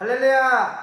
할렐루야!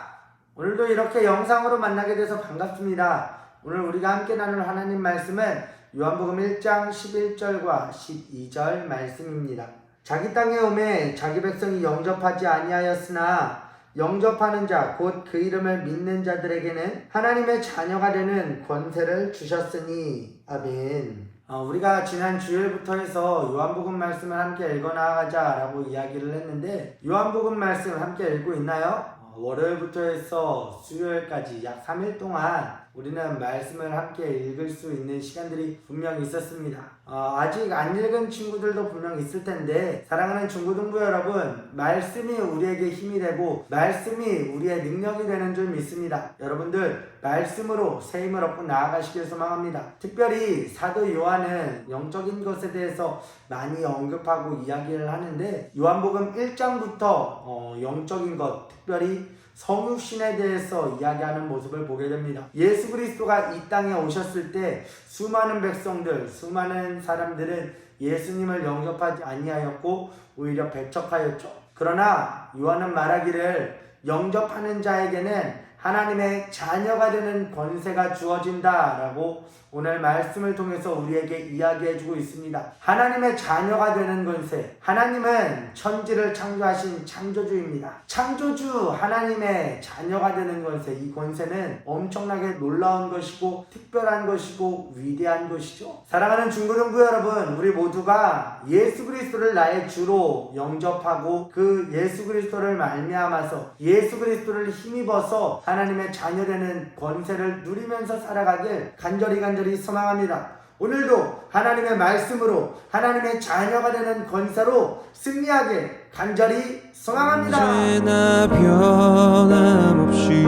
오늘도 이렇게 영상으로 만나게 돼서 반갑습니다. 오늘 우리가 함께 나눌 하나님 말씀은 요한복음 1장 11절과 12절 말씀입니다. 자기 땅에 오매 자기 백성이 영접하지 아니하였으나 영접하는 자 곧 그 이름을 믿는 자들에게는 하나님의 자녀가 되는 권세를 주셨으니 아멘. 어, 우리가 지난 주일부터 해서 요한복음 말씀을 함께 읽어 나가자라고 이야기를 했는데 요한복음 말씀을 함께 읽고 있나요? 어, 월요일부터 해서 수요일까지 약 3일 동안 우리는 말씀을 함께 읽을 수 있는 시간들이 분명히 있었습니다. 어, 아직 안 읽은 친구들도 분명 있을 텐데 사랑하는 중고등부 여러분 말씀이 우리에게 힘이 되고 말씀이 우리의 능력이 되는 줄 믿습니다. 여러분들 말씀으로 새 힘을 얻고 나아가시길 소망합니다. 특별히 사도 요한은 영적인 것에 대해서 많이 언급하고 이야기를 하는데 요한복음 1장부터 어, 영적인 것 특별히 성육신에 대해서 이야기하는 모습을 보게 됩니다. 예수 그리스도가 이 땅에 오셨을 때 수많은 백성들, 수많은 사람들은 예수님을 영접하지 아니하였고 오히려 배척하였죠. 그러나 요한은 말하기를 영접하는 자에게는 하나님의 자녀가 되는 권세가 주어진다라고 오늘 말씀을 통해서 우리에게 이야기해주고 있습니다. 하나님의 자녀가 되는 권세. 하나님은 천지를 창조하신 창조주입니다. 창조주 하나님의 자녀가 되는 권세. 이 권세는 엄청나게 놀라운 것이고 특별한 것이고 위대한 것이죠. 사랑하는 중고등부 여러분, 우리 모두가 예수 그리스도를 나의 주로 영접하고 그 예수 그리스도를 말미암아서 예수 그리스도를 힘입어서 하나님 의 자녀 되는 권세를 누리면서 살아가길 간절히 간절히 소망합니다. 오늘도 하나님의 말씀으로 하나님의 자녀가 되는 권세로 승리하길 간절히 소망합니다. 언제나 변함없이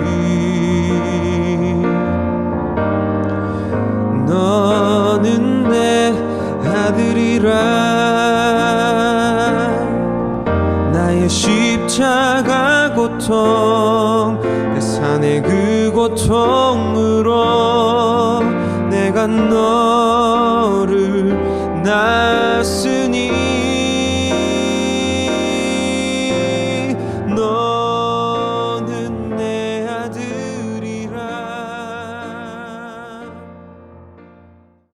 너는 내 아들이라 나의 십자가 고통 내 산의 그 고통으로 내가 너를 낯을